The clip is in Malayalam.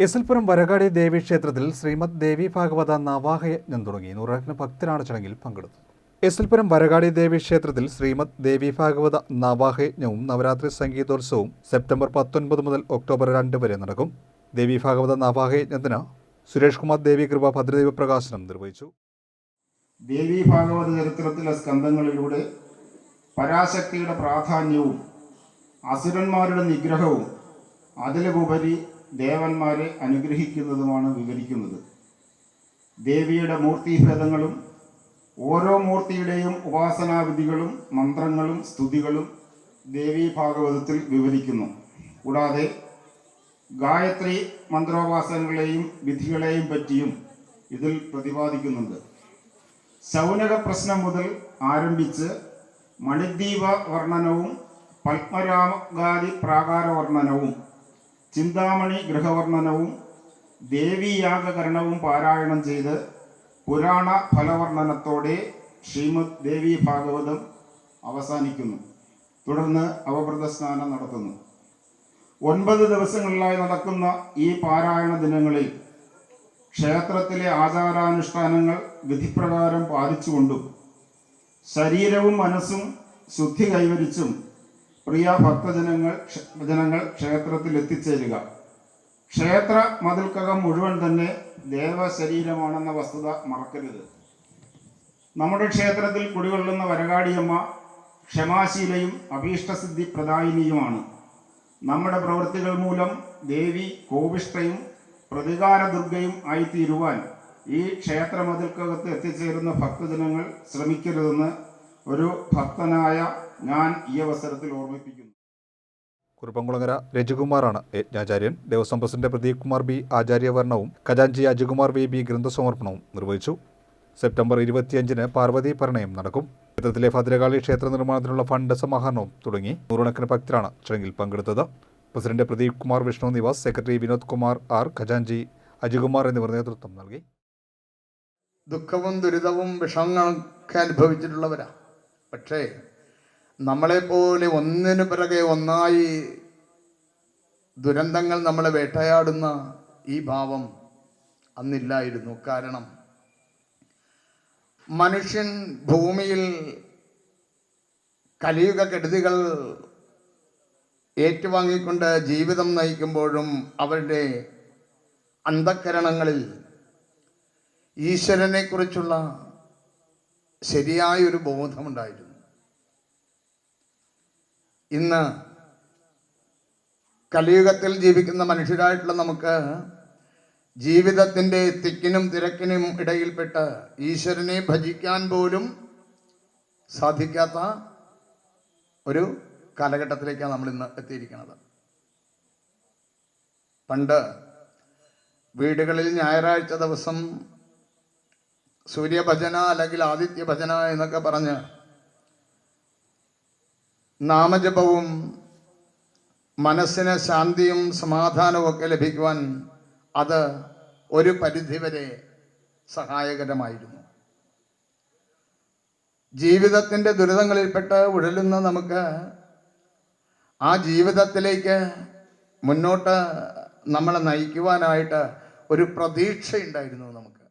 എസൽപുരം വരകാടി ദേവി ക്ഷേത്രത്തിൽ ശ്രീമദ് ദേവി ഭാഗവത നവാഹയജ്ഞം തുടങ്ങി. നൂറുകണക്കിന് ഭക്തരാണ് ചടങ്ങിൽ പങ്കെടുത്തു എസൽപുരം വരകാടി ദേവി ക്ഷേത്രത്തിൽ ശ്രീമദ് ദേവി ഭാഗവത നവാഹയജ്ഞവും നവരാത്രി സംഗീതോത്സവവും സെപ്റ്റംബർ പത്തൊൻപത് മുതൽ ഒക്ടോബർ രണ്ട് വരെ നടക്കും. ദേവി ഭാഗവത നവാഹയജ്ഞത്തിന് സുരേഷ് കുമാർ ദേവി കൃപ ഭദ്രദേവ പ്രകാശനം നിർവഹിച്ചു. ദേവി ഭാഗവത ചരിത്രത്തിലെ സ്കന്ധങ്ങളിലൂടെ പരാശക്തിയുടെ പ്രാധാന്യവും അസുരന്മാരുടെ നിഗ്രഹവും അതിലുപരി ദേവന്മാരെ അനുഗ്രഹിക്കുന്നതുമാണ് വിവരിക്കുന്നത്. ദേവിയുടെ മൂർത്തിഭേദങ്ങളും ഓരോ മൂർത്തിയുടെയും ഉപാസനാവിധികളും മന്ത്രങ്ങളും സ്തുതികളും ദേവി ഭാഗവതത്തിൽ വിവരിക്കുന്നു. കൂടാതെ ഗായത്രി മന്ത്രോപാസനകളെയും വിധികളെയും പറ്റിയും ഇതിൽ പ്രതിപാദിക്കുന്നുണ്ട്. ശൗനക പ്രശ്നം മുതൽ ആരംഭിച്ച് മണിദ്വീപ വർണനവും പത്മരാമഗാദി പ്രാകാര വർണനവും ചിന്താമണി ഗൃഹവർണനവും ദേവീയാഗകരണവും പാരായണം ചെയ്ത് പുരാണ ഫലവർണനത്തോടെ ശ്രീമദ് ദേവി ഭാഗവതം അവസാനിക്കുന്നു. തുടർന്ന് അവവ്രത സ്നാനം നടത്തുന്നു. ഒൻപത് ദിവസങ്ങളിലായി നടക്കുന്ന ഈ പാരായണ ദിനങ്ങളിൽ ക്ഷേത്രത്തിലെ ആചാരാനുഷ്ഠാനങ്ങൾ വിധിപ്രകാരം പാലിച്ചുകൊണ്ടും ശരീരവും മനസ്സും ശുദ്ധി കൈവരിച്ചും പ്രിയ ഭക്തജനങ്ങൾ ജനങ്ങൾ ക്ഷേത്രത്തിൽ എത്തിച്ചേരുക. ക്ഷേത്ര മതിൽക്കകം മുഴുവൻ തന്നെ ദേവശരീരമാണെന്ന വസ്തുത മറക്കരുത്. നമ്മുടെ ക്ഷേത്രത്തിൽ കുടികൊള്ളുന്ന വരകാടിയമ്മ ക്ഷമാശീലയും അഭീഷ്ടസിദ്ധി പ്രദായിനിയുമാണ് നമ്മുടെ പ്രവൃത്തികൾ മൂലം ദേവി കോപിഷ്ഠയും പ്രതികാര ദുർഗയും ആയിത്തീരുവാൻ ഈ ക്ഷേത്രമതിൽക്കകത്ത് എത്തിച്ചേരുന്ന ഭക്തജനങ്ങൾ ശ്രമിക്കരുതെന്ന് ഒരു ഭക്തനായ ഞാൻ ഈ അവസരത്തിൽ ഓർമ്മിപ്പിക്കുന്നു. കുറുപ്പംകുളങ്ങര രജികുമാറാണ് യജ്ഞാചാര്യൻ ദേവസ്വം പ്രസിഡന്റ് പ്രദീപ് കുമാർ ബി. ആചാര്യവർണവും ഖജാൻജി അജികുമാർ വി. ബി. ഗ്രന്ഥസമർപ്പണവും നിർവഹിച്ചു. സെപ്റ്റംബർ ഇരുപത്തിയഞ്ചിന് പാർവതി പ്രണയം നടക്കും. ക്ഷേത്രത്തിലെ ഭദ്രകാളി ക്ഷേത്ര നിർമ്മാണത്തിനുള്ള ഫണ്ട് സമാഹരണവും തുടങ്ങി. നൂറുകണക്കിന് ഭക്തരാണ് ചടങ്ങിൽ പങ്കെടുത്തത്. President Pradeep Kumar Vishnu Nivas secretary Vinod Kumar R. ഖജാൻജി Ajikumar എന്നിവർ നേതൃത്വം നൽകി. ദുഃഖവും ദുരിതവും വിഷമങ്ങളൊക്കെ അനുഭവിച്ചിട്ടുള്ളവരാ. പക്ഷേ നമ്മളെപ്പോലെ ഒന്നിനു പിറകെ ഒന്നായി ദുരന്തങ്ങൾ നമ്മളെ വേട്ടയാടുന്ന ഈ ഭാവം അന്നില്ലായിരുന്നു. കാരണം മനുഷ്യൻ ഭൂമിയിൽ കലിയുഗ കെടുതികൾ ഏറ്റുവാങ്ങിക്കൊണ്ട് ജീവിതം നയിക്കുമ്പോഴും അവരുടെ അന്ധക്കരണങ്ങളിൽ ഈശ്വരനെക്കുറിച്ചുള്ള ശരിയായൊരു ബോധമുണ്ടായിരുന്നു. ഇന്ന് കലിയുഗത്തിൽ ജീവിക്കുന്ന മനുഷ്യരായിട്ടുള്ള നമുക്ക് ജീവിതത്തിന്റെ തിക്കിനും തിരക്കിനും ഇടയിൽപ്പെട്ട് ഈശ്വരനെ ഭജിക്കാൻ പോലും സാധിക്കാത്ത ഒരു കാലഘട്ടത്തിലേക്കാണ് നമ്മൾ ഇന്ന് എത്തിയിരിക്കുന്നത്. പണ്ട് വീടുകളിൽ ഞായറാഴ്ച ദിവസം സൂര്യഭജന അല്ലെങ്കിൽ ആദിത്യ ഭജന എന്നൊക്കെ പറഞ്ഞ് നാമജപവും മനസ്സിന് ശാന്തിയും സമാധാനവും ഒക്കെ ലഭിക്കുവാൻ അത് ഒരു പരിധിവരെ സഹായകരമായിരുന്നു. ജീവിതത്തിന്റെ ദുരിതങ്ങളിൽപ്പെട്ട് ഉഴലുന്ന നമുക്ക് ആ ജീവിതത്തിലേക്ക് മുന്നോട്ട് നമ്മളെ നയിക്കുവാനായിട്ട് ഒരു പ്രതീക്ഷയുണ്ടായിരുന്നു നമുക്ക്.